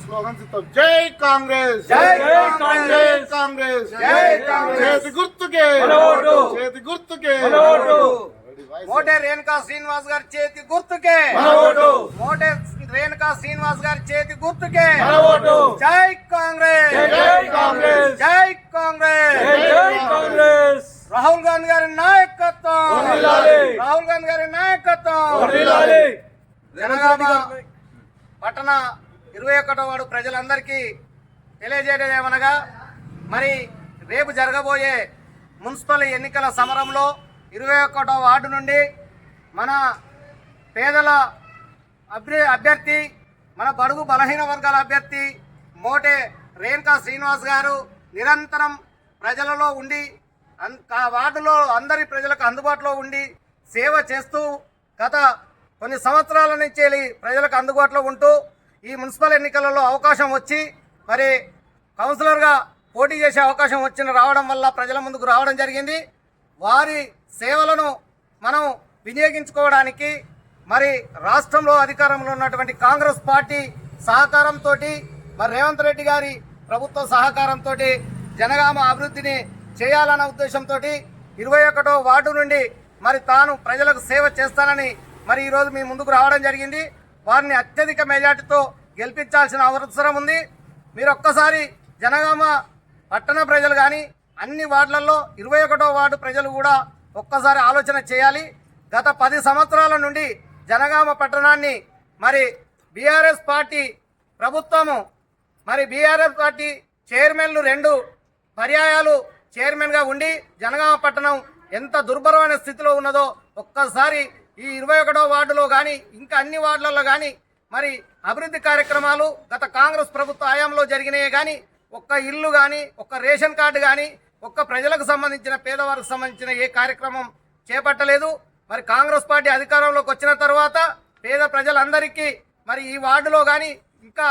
Slogans జై కాంగ్రెస్ జై కాంగ్రెస్! కాంగ్రెస్ జై కాంగ్రెస్! చేతి గుర్తుకే మన ఓటు! చేతి గుర్తుకే మన ఓటు! మోటే రేణుకా శ్రీనివాస్ గారి చేతి గుర్తుకే మన ఓటు! మోటే రేణుకా శ్రీనివాస్ గారి చేతి గుర్తుకే మన ఓటు! జై కాంగ్రెస్ జై కాంగ్రెస్! జై కాంగ్రెస్ జై జై కాంగ్రెస్ రాహుల్ గాంధీ గారి నాయకత్వం! రాహుల్ గాంధీ గారి నాయకత్వం! జనగామ పట్టణ ఇరవై ఒకటో వాడు ప్రజలందరికీ తెలియజేయడం ఏమనగా మరి రేపు జరగబోయే మున్సిపల్ ఎన్నికల సమరంలో ఇరవై ఒకటో వార్డు నుండి మన పేదల అభ్య అభ్యర్థి మన బడుగు బలహీన వర్గాల అభ్యర్థి మోటే రేణుకా శ్రీనివాస్ గారు నిరంతరం ప్రజలలో ఉండి అన్- ఆ వార్డులో అందరి ప్రజలకు అందుబాటులో ఉండి సేవ చేస్తూ గత కొన్ని సంవత్సరాల నుంచి ప్రజలకు అందుబాటులో ఉంటూ ఈ మున్సిపల్ ఎన్నికలలో అవకాశం వచ్చి మరి కౌన్సిలర్గా పోటీ చేసే అవకాశం వచ్చిన రావడం వల్ల ప్రజల ముందుకు రావడం జరిగింది. వారి సేవలను మనం వినియోగించుకోవడానికి మరి రాష్ట్రంలో అధికారంలో ఉన్నటువంటి కాంగ్రెస్ పార్టీ సహకారంతో మరి రేవంత్ రెడ్డి గారి ప్రభుత్వ సహకారంతో జనగామ అభివృద్ధిని చేయాలన్న ఉద్దేశంతో ఇరవై ఒకటో వార్డు నుండి మరి తాను ప్రజలకు సేవ చేస్తానని మరి ఈరోజు మీ ముందుకు రావడం జరిగింది. వారిని అత్యధిక మెజార్టీతో గెలిపించాల్సిన అవసరం ఉంది. మీరు ఒక్కసారి జనగామ పట్టణ ప్రజలు కానీ అన్ని వార్డులలో ఇరవై ఒకటో వార్డు ప్రజలు కూడా ఒక్కసారి ఆలోచన చేయాలి. గత పది సంవత్సరాల నుండి జనగామ పట్టణాన్ని మరి బీఆర్ఎస్ పార్టీ ప్రభుత్వము మరి బీఆర్ఎస్ పార్టీ చైర్మన్లు రెండు పర్యాయాలు చైర్మన్గా ఉండి జనగామ పట్టణం ఎంత దుర్భరమైన స్థితిలో ఉన్నదో ఒక్కసారి ఈ ఇరవై ఒకటో వార్డులో కానీ ఇంకా అన్ని వార్డులలో కానీ మరి అభివృద్ధి కార్యక్రమాలు గత కాంగ్రెస్ ప్రభుత్వ హయాంలో జరిగినాయి కానీ ఒక్క ఇల్లు కానీ ఒక్క రేషన్ కార్డు కానీ ఒక్క ప్రజలకు సంబంధించిన పేదవారికి సంబంధించిన ఏ కార్యక్రమం చేపట్టలేదు. మరి కాంగ్రెస్ పార్టీ అధికారంలోకి వచ్చిన తర్వాత పేద ప్రజలందరికీ మరి ఈ వార్డులో కానీ ఇంకా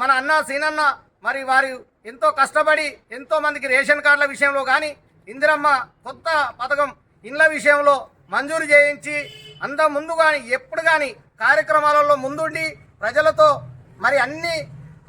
మన అన్న సీనన్న మరి వారు ఎంతో కష్టపడి ఎంతో మందికి రేషన్ కార్డుల విషయంలో కానీ ఇందిరమ్మ కొత్త పథకం ఇండ్ల విషయంలో మంజూరు చేయించి అంత ముందు కానీ ఎప్పుడు కానీ కార్యక్రమాలలో ముందుండి ప్రజలతో మరి అన్ని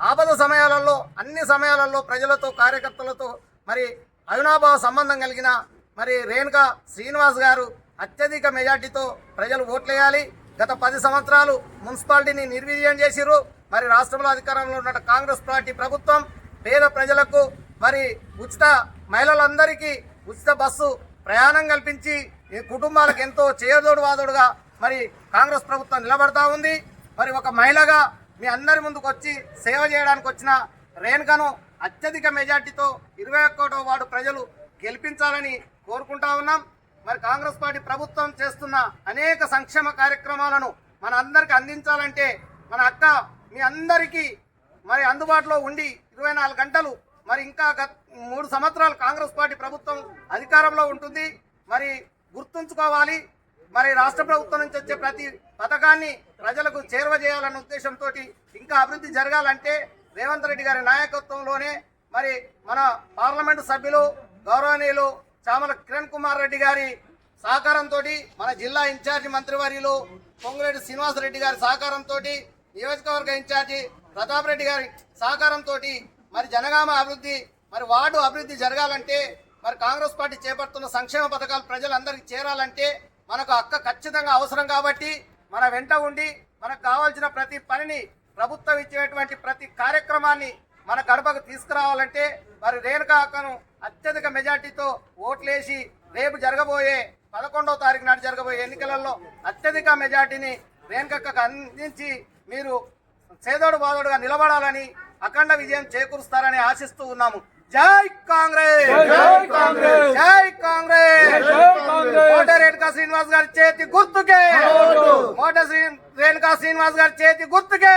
ఆపద సమయాలలో అన్ని సమయాలలో ప్రజలతో కార్యకర్తలతో మరి అవినాభావ సంబంధం కలిగిన మరి రేణుకా శ్రీనివాస్ గారు అత్యధిక మెజార్టీతో ప్రజలు ఓట్లేయాలి. గత పది సంవత్సరాలు మున్సిపాలిటీని నిర్వీర్యం చేసిరు మరి రాష్ట్రంలో అధికారంలో ఉన్న కాంగ్రెస్ పార్టీ ప్రభుత్వం పేద ప్రజలకు మరి ఉచిత మహిళలందరికీ ఉచిత బస్సు ప్రయాణం కల్పించి ఈ కుటుంబాలకు ఎంతో చేయదోడు వాదోడుగా మరి కాంగ్రెస్ ప్రభుత్వం నిలబడతా ఉంది. మరి ఒక మహిళగా మీ అందరి ముందుకు వచ్చి సేవ చేయడానికి వచ్చిన రేణుకను అత్యధిక మెజార్టీతో ఇరవై ఒక్కటో వార్డు ప్రజలు గెలిపించాలని కోరుకుంటా ఉన్నాం. మరి కాంగ్రెస్ పార్టీ ప్రభుత్వం చేస్తున్న అనేక సంక్షేమ కార్యక్రమాలను మన అందరికి అందించాలంటే మన అక్క మీ అందరికీ మరి అందుబాటులో ఉండి ఇరవై నాలుగు గంటలు మరి ఇంకా మూడు సంవత్సరాలు కాంగ్రెస్ పార్టీ ప్రభుత్వం అధికారంలో ఉంటుంది. మరి గుర్తుంచుకోవాలి. మరి రాష్ట్ర ప్రభుత్వం నుంచి వచ్చే ప్రతి పథకాన్ని ప్రజలకు చేరువ చేయాలన్న ఉద్దేశంతో ఇంకా అభివృద్ధి జరగాలంటే రేవంత్ రెడ్డి గారి నాయకత్వంలోనే మరి మన పార్లమెంటు సభ్యులు గౌరవనీయులు చామల కిరణ్ కుమార్ రెడ్డి గారి సహకారంతో మన జిల్లా ఇన్ఛార్జి మంత్రివర్యులు పొంగులేటి శ్రీనివాసరెడ్డి గారి సహకారంతో నియోజకవర్గ ఇన్ఛార్జి ప్రతాప్ రెడ్డి గారి సహకారంతో మరి జనగామ అభివృద్ధి మరి వార్డు అభివృద్ధి జరగాలంటే మరి కాంగ్రెస్ పార్టీ చేపడుతున్న సంక్షేమ పథకాలు ప్రజలందరికీ చేరాలంటే మనకు అక్క ఖచ్చితంగా అవసరం కాబట్టి మన వెంట ఉండి మనకు కావాల్సిన ప్రతి పనిని ప్రభుత్వం ఇచ్చేటువంటి ప్రతి కార్యక్రమాన్ని మన గడపకు తీసుకురావాలంటే మరి రేణుకా అక్కను అత్యధిక మెజార్టీతో ఓట్లేసి రేపు జరగబోయే పదకొండవ తారీఖు నాడు జరగబోయే ఎన్నికలలో అత్యధిక మెజార్టీని రేణుకక్కకు అందించి మీరు చేదోడు బాదోడుగా నిలబడాలని అఖండ విజయం చేకూరుస్తారని ఆశిస్తూ ఉన్నాము. జై కాంగ్రెస్ జై కాంగ్రెస్! జై కాంగ్రెస్! మోట రేణుకా శ్రీనివాస్ గారి చేతి గుర్తుకే శ్రీ రేణుకా శ్రీనివాస్ గారి చేతి గుర్తుకే!